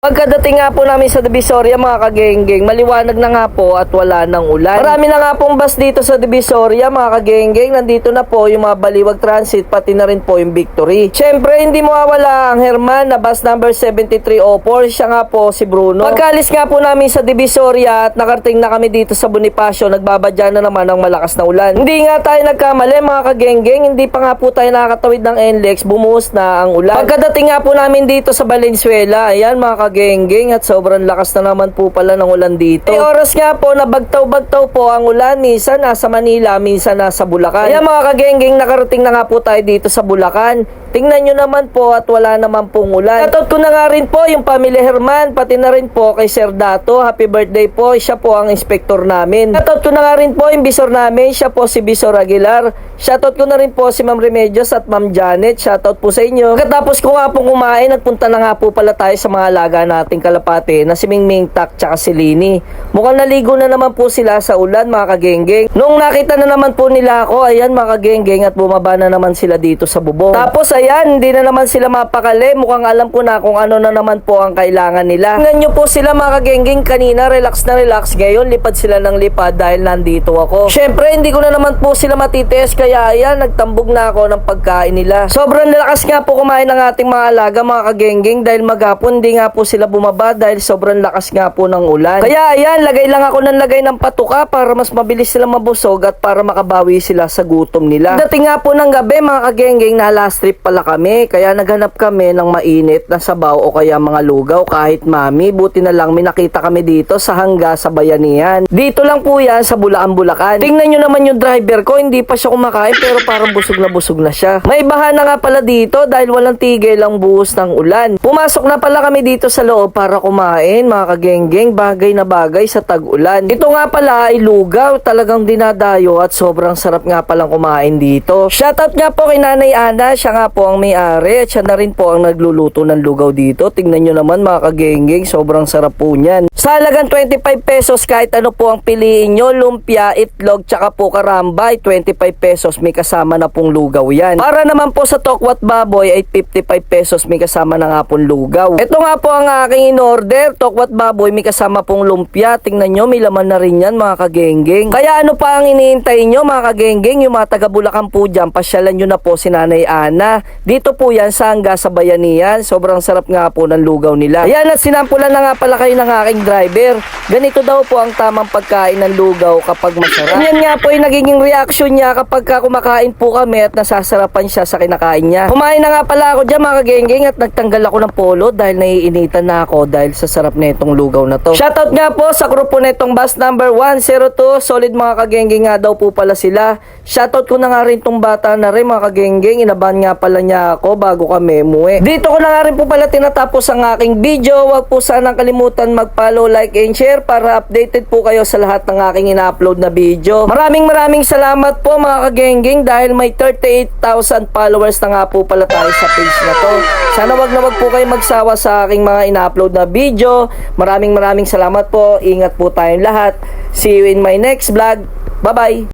Pagkadating nga po namin sa Divisoria mga kagenggeng, maliwanag na nga po at wala nang ulan. Marami na nga pong bus dito sa Divisoria mga kagenggeng, nandito na po yung mga Baliwag Transit pati na rin po yung Victory. Siyempre hindi mawawala ang Herman na bus number 7304, siya nga po si Bruno. Pagkalis nga po namin sa Divisoria at nakarating na kami dito sa Bonifacio, nagbabadya na naman ng malakas na ulan. Hindi nga tayo nagkamali mga kagenggeng, hindi pa nga po tayo nakakatawid ng NLEX, bumuhos na ang ulan. Pagkadating nga po namin dito sa Valenzuela, ayan mga kagenggeng at sobrang lakas na naman po pala ng ulan dito. Eh oras nga po na bagtaw-bagtaw po ang ulan, minsan nasa Manila, minsan nasa Bulacan. Ayan mga kagenggeng, nakarating na nga po tayo dito sa Bulacan. Tingnan nyo naman po at wala naman pong ulan. Shoutout ko na nga rin po yung pamilya Herman, pati na rin po kay Sir Dato. Happy birthday po, siya po ang inspektor namin. Shoutout ko na nga rin po yung bisor namin, siya po si Bisor Aguilar. Shoutout ko na rin po si Ma'am Remedios at Ma'am Janet. Shoutout po sa inyo. Katapos ko nga pong kumain, nagpunta na nga po pala tayo sa mga alaga nating kalapate na si Mingming Tak tsaka si Lini. Mukhang naligo na naman po sila sa ulan mga kagenggeng. Noong nakita na naman po nila ako, ayan mga kagenggeng at bumaba na naman sila dito sa bubong. Tapos ayan, hindi na naman sila mapakali. Mukhang alam ko na kung ano na naman po ang kailangan nila. Tingnan nyo po sila mga kagenggeng kanina, relax na relax. Ngayon, lipad sila ng lipad dahil nandito ako. Syempre, hindi ko na naman po sila matitiis kaya ayan, nagtambog na ako ng pagkain nila. Sobrang lakas nga po kumain ng ating mga alaga mga kagenggeng dahil maghapon hindi nga po sila bumaba dahil sobrang lakas nga po ng ulan. Kaya ayan, lagay lang ako ng lagay ng patuka para mas mabilis sila mabusog at para makabawi sila sa gutom nila. Dating nga po ng gabi mga kagenggeng na last trip pala kami kaya naghanap kami ng mainit na sabaw o kaya mga lugaw kahit mami. Buti na lang may nakita kami dito sa hangga sa bayanihan. Dito lang po yan sa Bulaan, Bulacan. Tingnan nyo naman yung driver ko, hindi pa siya kumakain pero parang busog na busog na siya. May bahana nga pala dito dahil walang tigil ang buhos ng ulan. Pumasok na pala kami dito sa loob para kumain mga kagenggeng bagay na bagay sa tag-ulan. Ito nga pala ay lugaw, talagang dinadayo at sobrang sarap nga palang kumain dito. Shoutout nga po kay Nanay Ana, siya nga po ang may-ari at siya na rin po ang nagluluto ng lugaw dito. Tingnan nyo naman mga kagenggeng, sobrang sarap po niyan. Sa halagang 25 pesos kahit ano po ang piliin nyo, lumpia, itlog, tsaka po karambay, 25 pesos may kasama na pong lugaw yan. Para naman po sa tokwat baboy ay 55 pesos may kasama na nga pong lugaw. Ito nga po ang aking in-order, tokwat baboy may kasama pong lumpia. Tingnan nyo, may laman na rin yan mga kagenggeng. Kaya ano pa ang iniintay nyo mga kagenggeng, yung mga taga Bulacan po dyan, pasyalan nyo na po si Nanay Ana. Dito po yan sa hangga sa bayanihan, sobrang sarap nga po ng lugaw nila. Ayan at sinampulan na nga pala kayo ng aking driver. Ganito daw po ang tamang pagkain ng lugaw kapag masarap. Yan nga po yung nagiging reaction niya kapag ka kumakain po kami at nasasarapan siya sa kinakain niya. Kumain na nga pala ako dyan mga kagenggeng at nagtanggal ako ng polo dahil naiinitan na ako dahil sa sarap na itong lugaw na to. Shoutout nga po sa grupo na itong bus number 102. Solid mga kagenggeng nga daw po pala sila. Shoutout ko na nga rin tong bata na rin mga kagenggeng. Inaban nga pala niya ako bago kami umuwi. Dito ko na nga rin po pala tinatapos ang aking video. Huwag po sanang kalimutan mag-follow, like, and share para updated po kayo sa lahat ng aking ina-upload na video. Maraming maraming salamat po mga kagenggeng dahil may 38,000 followers na nga po pala tayo sa page na to. Sana wag na wag po kayo magsawa sa aking mga ina-upload na video. Maraming maraming salamat po. Ingat po tayong lahat. See you in my next vlog. Bye-bye!